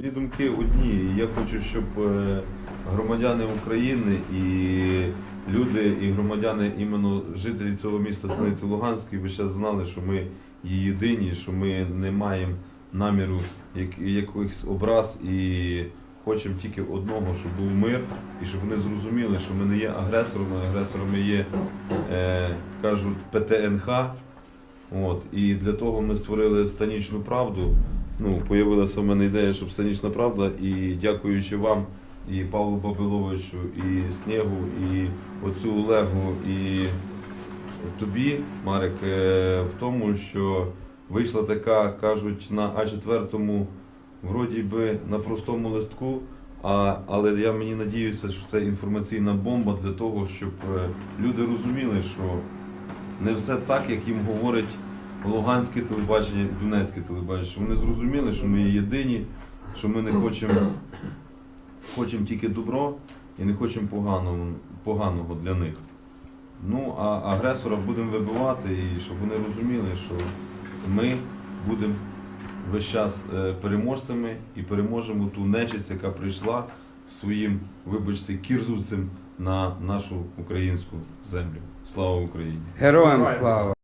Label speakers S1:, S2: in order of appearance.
S1: Мої думки одні. Я хочу, щоб е, громадяни України і люди, і громадяни, іменно жителі цього міста Станиці Луганської, ви зараз знали, що ми є єдині, що ми не маємо наміру як, якихось образ і хочемо тільки одного, щоб був мир, і щоб вони зрозуміли, що ми не є агресорами, агресорами є, е, кажуть, ПТНХ. От, і для того ми створили станічну правду. Ну, появилася в мене ідея, щоб станічна правда, і дякуючи вам, і Павлу Бабиловичу, і Снігу, і оцю Олегу, і тобі, Марик, е, в тому, що вийшла така, кажуть, на А4 вроді би на простому листку, а, але я мені надіюся, що це інформаційна бомба для того, щоб е, люди розуміли, що не все так, як їм говорить Луганське телебачення Донецьке телебачення. Що вони зрозуміли, що ми є єдині, що ми не хочемо, хочемо тільки добро і не хочемо поганого, поганого для них. Ну, а агресора будемо вибивати, і щоб вони розуміли, що ми будемо весь час е, переможцями і переможемо ту нечисть, яка прийшла своїм, вибачте, кірзуцем на нашу українську землю. Слава Україні!
S2: Героям слава!